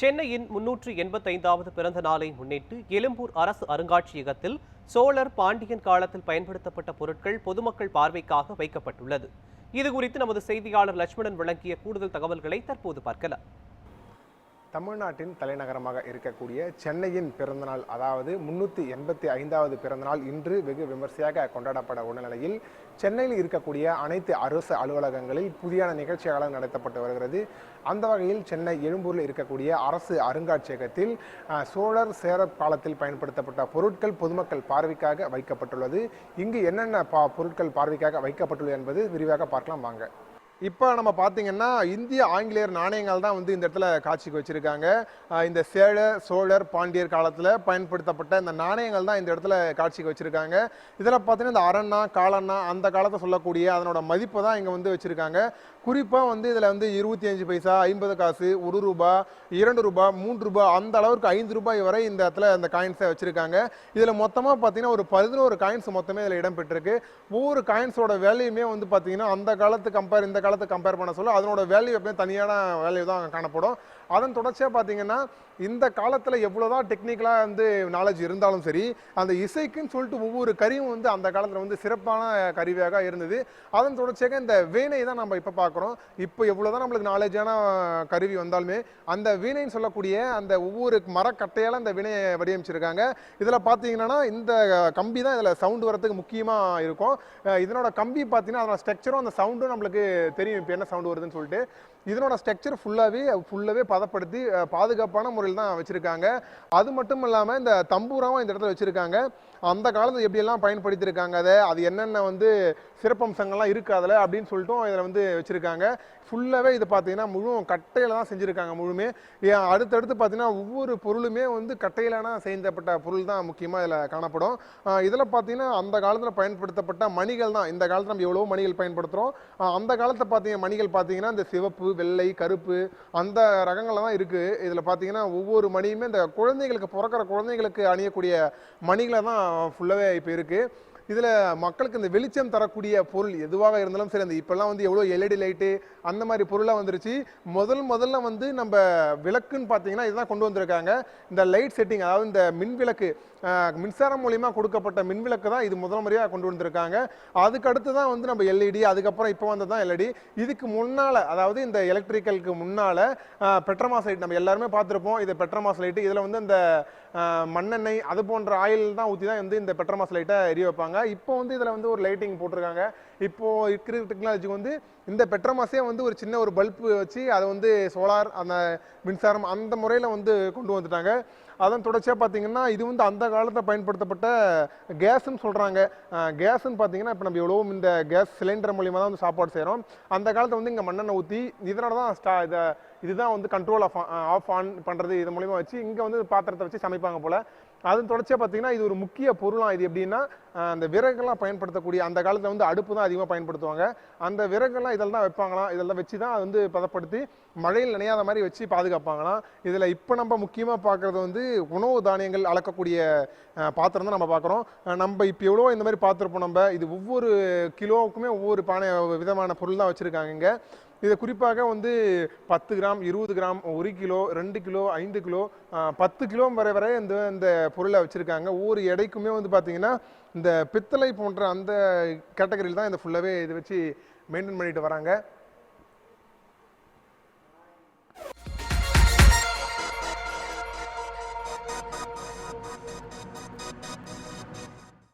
சென்னையின் முன்னூற்று எண்பத்தைந்தாவது பிறந்த நாளை முன்னிட்டு எழும்பூர் அரசு அருங்காட்சியகத்தில் சோழர் பாண்டியன் காலத்தில் பயன்படுத்தப்பட்ட பொருட்கள் பொதுமக்கள் பார்வைக்காக வைக்கப்பட்டுள்ளது. இதுகுறித்து நமது செய்தியாளர் லட்சுமணன் வழங்கிய கூடுதல் தகவல்களை தற்போது பார்க்கலாம். தமிழ்நாட்டின் தலைநகரமாக இருக்கக்கூடிய சென்னையின் பிறந்தநாள் அதாவது முன்னூற்றி எண்பத்தி ஐந்தாவது பிறந்தநாள் இன்று வெகு விமர்சையாக கொண்டாடப்பட உள்ள நிலையில் சென்னையில் இருக்கக்கூடிய அனைத்து அரசு அலுவலகங்களில் புதியான நிகழ்ச்சிகளாக நடத்தப்பட்டு வருகிறது. அந்த வகையில் சென்னை எழும்பூரில் இருக்கக்கூடிய அரசு அருங்காட்சியகத்தில் சோழர் சேர காலத்தில் பயன்படுத்தப்பட்ட பொருட்கள் பொதுமக்கள் பார்வைக்காக வைக்கப்பட்டுள்ளது. இங்கு என்னென்ன பா பொருட்கள் பார்வைக்காக வைக்கப்பட்டுள்ளது என்பது விரிவாக பார்க்கலாம். வாங்க. இப்போ நம்ம பார்த்தீங்கன்னா இந்திய ஆங்கிலேயர் நாணயங்கள் தான் வந்து இந்த இடத்துல காட்சிக்கு வச்சுருக்காங்க. இந்த சேழ சோழர் பாண்டியர் காலத்தில் பயன்படுத்தப்பட்ட இந்த நாணயங்கள் தான் இந்த இடத்துல காட்சிக்கு வச்சுருக்காங்க. இதில் பார்த்தீங்கன்னா இந்த அரண்ணா காலண்ணா அந்த காலத்தை சொல்லக்கூடிய அதனோட மதிப்பை தான் இங்கே வந்து வச்சுருக்காங்க. குறிப்பாக வந்து இதில் வந்து இருபத்தி அஞ்சு பைசா ஐம்பது காசு ஒரு ரூபா இரண்டு ரூபா மூன்று ரூபா அந்த அளவுக்கு ஐந்து ரூபாய் வரை இந்த இடத்துல அந்த காயின்ஸை வச்சுருக்காங்க. இதில் மொத்தமாக பார்த்தீங்கன்னா ஒரு பதினோரு காயின்ஸ் மொத்தமே இதில் இடம்பெற்றிருக்கு ஒவ்வொரு காயின்ஸோட வேலையுமே வந்து பார்த்தீங்கன்னா அந்த காலத்து கம்பேர் இந்த காலத்து கம்பேர் பண்ண சொல்ல அதனோட வேல்யூ எப்பயும் தனியான வேல்யூ தான் காணப்படும். அதன் தொடர்ச்சியாக பார்த்தீங்கன்னா இந்த காலத்தில் எவ்வளோதான் டெக்னிக்கலாக வந்து நாலேஜ் இருந்தாலும் சரி அந்த இசைக்குன்னு சொல்லிட்டு ஒவ்வொரு கருவியும் வந்து அந்த காலத்தில் வந்து சிறப்பான கருவியாக இருந்தது. அதன் தொடர்ச்சியாக இந்த வீணை தான் நம்ம இப்போ பார்க்குறோம் இப்போ எவ்வளோதான் நம்மளுக்கு நாலேஜான கருவி வந்தாலுமே அந்த வீணைன்னு சொல்லக்கூடிய அந்த ஒவ்வொரு மரக்கட்டையால் அந்த வீணையை வடிவமைச்சிருக்காங்க. இதில் பார்த்தீங்கன்னா இந்த கம்பி தான் இதில் சவுண்டு வரத்துக்கு முக்கியமாக இருக்கும். இதனோட கம்பி பார்த்தீங்கன்னா அதோட ஸ்ட்ரக்சரும் அந்த சவுண்டும் நம்மளுக்கு தெரியும் இப்போ என்ன சவுண்டு வருதுன்னு சொல்லிட்டு இதனோட ஸ்ட்ரக்சர் ஃபுல்லாகவே ஃபுல்லாகவே பதப்படுத்தி பாதுகாப்பான முறையில் தான் வச்சுருக்காங்க. அது மட்டும் இல்லாமல் இந்த தம்பூராவும் இந்த இடத்துல வச்சுருக்காங்க. அந்த காலத்தில் எப்படியெல்லாம் பயன்படுத்தியிருக்காங்க அதை அது என்னென்ன வந்து சிறப்பம்சங்கள்லாம் இருக்குது அதில் அப்படின்னு சொல்லிட்டும் இதில் வந்து வச்சுருக்காங்க. ஃபுல்லாகவே இது பார்த்தீங்கன்னா முழு கட்டையில் தான் செஞ்சுருக்காங்க முழுமே. ஏன் அடுத்தடுத்து பார்த்தீங்கன்னா ஒவ்வொரு பொருளுமே வந்து கட்டையிலான செய்தப்பட்ட பொருள் தான் முக்கியமாக இதில் காணப்படும். இதில் பார்த்தீங்கன்னா அந்த காலத்தில் பயன்படுத்தப்பட்ட மணிகள் தான். இந்த காலத்தில் நம்ம எவ்வளோ மணிகள் பயன்படுத்துகிறோம் அந்த காலத்தில் பார்த்தீங்க மணிகள் பார்த்தீங்கன்னா இந்த சிவப்பு வெள்ளை கருப்பு அந்த ரகங்கள்ல தான் இருக்குது இதில் பார்த்தீங்கன்னா ஒவ்வொரு மணியுமே இந்த குழந்தைகளுக்கு பிறக்கிற குழந்தைகளுக்கு அணியக்கூடிய மணிகளை தான் ஃபுல்லாகவே இப்போ இருக்குது இதில் மக்களுக்கு இந்த வெளிச்சம் தரக்கூடிய பொருள் எதுவாக இருந்தாலும் சரி அந்த இப்போல்லாம் வந்து எவ்வளோ எல்இடி லைட்டு அந்த மாதிரி பொருளாக வந்துருச்சு. முதல் முதல்ல வந்து நம்ம விளக்குன்னு பார்த்தீங்கன்னா இதுதான் கொண்டு வந்திருக்காங்க. இந்த லைட் செட்டிங் அதாவது இந்த மின் விளக்கு மின்சாரம் மூலியமா கொடுக்கப்பட்ட மின் விளக்கு தான் இது முதல் முறையாக கொண்டு வந்திருக்காங்க. அதுக்கு அடுத்து தான் வந்து நம்ம எல்இடி அதுக்கப்புறம் இப்போ வந்தது தான் எல்இடி. இதுக்கு முன்னால் அதாவது இந்த எலக்ட்ரிக்கலுக்கு முன்னால் பெட்ரமாஸ் லைட் நம்ம எல்லாருமே பார்த்துருப்போம். இது பெட்ரமாஸ் லைட்டு. இதில் வந்து இந்த மண்ணெண்ணெய் அது போன்ற ஆயில் தான் ஊற்றி தான் வந்து இந்த பெட்ரமாஸ் லைட்டை எரிய வைப்பாங்க. இப்போ வந்து இதில் வந்து ஒரு லைட்டிங் போட்டிருக்காங்க. இப்போ இருக்கிற டெக்னாலஜிக்கு வந்து இந்த பெட்ரமாஸே வந்து ஒரு சின்ன ஒரு பல்பு வச்சு அதை வந்து சோலார் அந்த மின்சாரம் அந்த முறையில் வந்து கொண்டு வந்துட்டாங்க. அதன் தொடர்ச்சியாக பார்த்தீங்கன்னா இது வந்து அந்த காலத்தில் பயன்படுத்தப்பட்ட கேஸ்ன்னு சொல்கிறாங்க கேஸ்ன்னு பார்த்தீங்கன்னா இப்போ நம்ம எவ்வளோ இந்த கேஸ் சிலிண்டர் மூலியமாக தான் வந்து சாப்பாடு செய்கிறோம் அந்த காலத்தில் வந்து இங்கே மண்ணெண்ணெய் ஊற்றி இதனால தான் ஸ்டா இதை இதுதான் வந்து கண்ட்ரோல் ஆஃப் ஆஃப் ஆன் பண்ணுறது இது மூலியமாக வச்சு இங்கே வந்து பாத்திரத்தை வச்சு சமைப்பாங்க போல். அதன் தொடர்ச்சியாக பார்த்தீங்கன்னா இது ஒரு முக்கிய பொருளாக இது எப்படின்னா அந்த விறகுலாம் பயன்படுத்தக்கூடிய அந்த காலத்தில் வந்து அடுப்பு தான் அதிகமாக பயன்படுத்துவாங்க. அந்த விறகுலாம் இதெல்லாம் தான் வைப்பாங்களாம். இதெல்லாம் வச்சு தான் அது வந்து பதப்படுத்தி மழையில் நினையாத மாதிரி வச்சு பாதுகாப்பாங்களாம். இதில் இப்போ நம்ம முக்கியமாக பார்க்குறது வந்து உணவு தானியங்கள் அளக்கக்கூடிய பாத்திரம் தான் நம்ம பார்க்குறோம் நம்ம இப்போ எவ்வளோ இந்த மாதிரி பார்த்துருப்போம் நம்ம. இது ஒவ்வொரு கிலோவுக்குமே ஒவ்வொரு பானை விதமான பொருள் தான் வச்சுருக்காங்க இங்கே. இதை குறிப்பாக வந்து பத்து கிராம் இருபது கிராம் ஒரு கிலோ ரெண்டு கிலோ ஐந்து கிலோ பத்து கிலோ வரை வரை இந்த இந்த பொருளை வச்சுருக்காங்க. ஒவ்வொரு எடைக்குமே வந்து பார்த்திங்கன்னா இந்த பித்தளை போன்ற அந்த கேட்டகரியில் தான் இந்த ஃபுல்லாகவே இதை வச்சு மெயின்டைன் பண்ணிட்டு வராங்க.